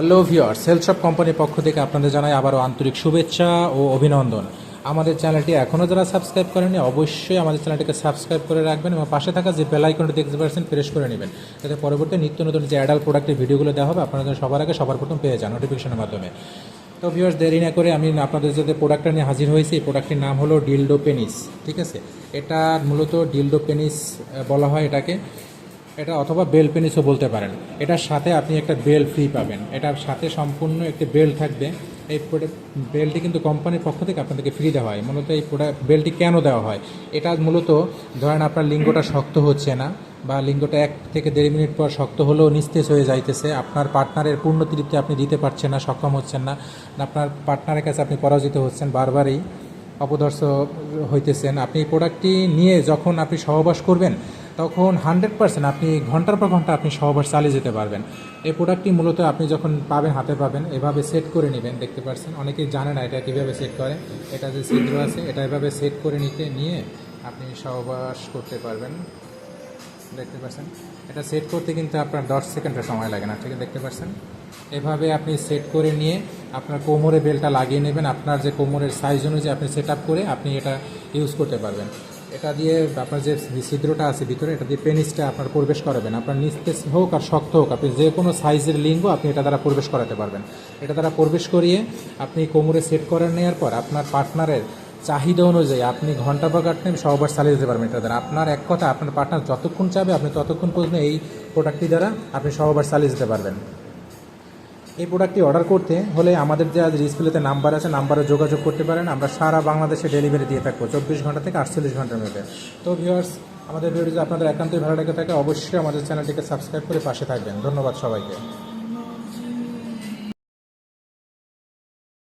Hello viewer সেলশপ কোম্পানির পক্ষ থেকে আপনাদের জানাই আবারও আন্তরিক শুভেচ্ছা ও অভিনন্দন। আমাদের চ্যানেলটি এখনও যারা সাবস্ক্রাইব করেনি অবশ্যই আমাদের চ্যানেলটিকে সাবস্ক্রাইব করে রাখবেন এবং পাশে থাকা যে বেল আইকনটি দেখতে পাচ্ছেন প্রেস করে নেবেন। যাতে পরবর্তী নিত্য নতুন যে অ্যাডাল্ট প্রোডাক্টের ভিডিওগুলো দেওয়া হবে, আপনারা সবার আগে সবার প্রথম পেয়ে যান নোটিফিকেশনের মাধ্যমে। তো ভিউয়ার্স দেরি না করে আমি আপনাদের যাতে প্রোডাক্টটা নিয়ে হাজির হয়েছি। এই প্রোডাক্টটির নাম হলো ডিলডো পেনিস ঠিক আছে? এটা মূলত ডিলডো পেনিস বলা হয় এটাকে। এটা অথবা বেল পেনিসও বলতে পারেন। এটার সাথে আপনি একটা বেল ফ্রি পাবেন। এটার সাথে সম্পূর্ণ একটি বেল থাকবে। এই বেলটি কিন্তু কোম্পানির পক্ষ থেকে আপনাদেরকে ফ্রি দেওয়া হয়। মূলত এই প্রোডাক্ট বেলটি কেন দেওয়া হয়? এটা মূলত ধরেন আপনার লিঙ্গটা শক্ত হচ্ছে না বা লিঙ্গটা এক থেকে দেড় মিনিট পর শক্ত হলেও নিস্তেজ হয়ে যাইতেছে, আপনার পার্টনারের পূর্ণ তৃপ্তি আপনি দিতে পারছেন না, সক্ষম হচ্ছেন না, আপনার পার্টনারের কাছে আপনি পরাজিত হচ্ছেন, বারবারই অপদর্শ হইতেছেন। আপনি এই প্রোডাক্টটি নিয়ে যখন আপনি সহবাস করবেন তখন হান্ড্রেড পার্সেন্ট আপনি ঘণ্টার পর ঘণ্টা আপনি সহবাস চালিয়ে যেতে পারবেন। এই প্রোডাক্টটি মূলত আপনি যখন পাবেন, হাতে পাবেন, এভাবে সেট করে নেবেন, দেখতে পাচ্ছেন অনেকেই জানে না এটা কীভাবে সেট করে। এটা যে ছিদ্র আছে, এটা এভাবে সেট করে নিতে, নিয়ে আপনি সহবাস করতে পারবেন। দেখতে পাচ্ছেন এটা সেট করতে কিন্তু আপনার দশ সেকেন্ডের সময় লাগে না, ঠিক আছে? দেখতে পাচ্ছেন এভাবে আপনি সেট করে নিয়ে আপনার কোমরে বেলটা লাগিয়ে নেবেন। আপনার যে কোমরের সাইজ অনুযায়ী আপনি সেট করে আপনি এটা ইউজ করতে পারবেন। এটা দিয়ে আপনার যে ছিদ্রটা আছে ভিতরে, এটা দিয়ে পেনিসটা আপনার প্রবেশ করাবেন। আপনার নিস্তেজ হোক আর শক্ত হোক, আপনি যে কোনো সাইজের লিঙ্গ আপনি এটা দ্বারা প্রবেশ করাতে পারবেন। এটা দ্বারা প্রবেশ করিয়ে আপনি কোমরে সেট করে নেওয়ার পর আপনার পার্টনারের চাহিদা অনুযায়ী আপনি ঘণ্টা বা কাটনে সবার চালিয়ে যেতে পারবেন এটা দ্বারা। আপনার এক কথা, আপনার পার্টনার যতক্ষণ চাবে, আপনি ততক্ষণ পর্যন্ত এই প্রোডাক্টটি দ্বারা আপনি সবার চালিয়ে যেতে পারবেন। এই প্রোডাক্টটি অর্ডার করতে হলে আমাদের যে আজ ডিসপ্লেতে নাম্বার আছে নাম্বারে যোগাযোগ করতে পারেন। আমরা সারা বাংলাদেশে ডেলিভারি দিয়ে থাকব, চব্বিশ ঘণ্টা থেকে আটচল্লিশ ঘণ্টার মধ্যে। তো ভিউয়ার্স আমাদের ভিডিও যদি আপনাদের একান্তই ভালো লেগে থাকে, অবশ্যই আমাদের চ্যানেলটিকে সাবস্ক্রাইব করে পাশে থাকবেন। ধন্যবাদ সবাইকে।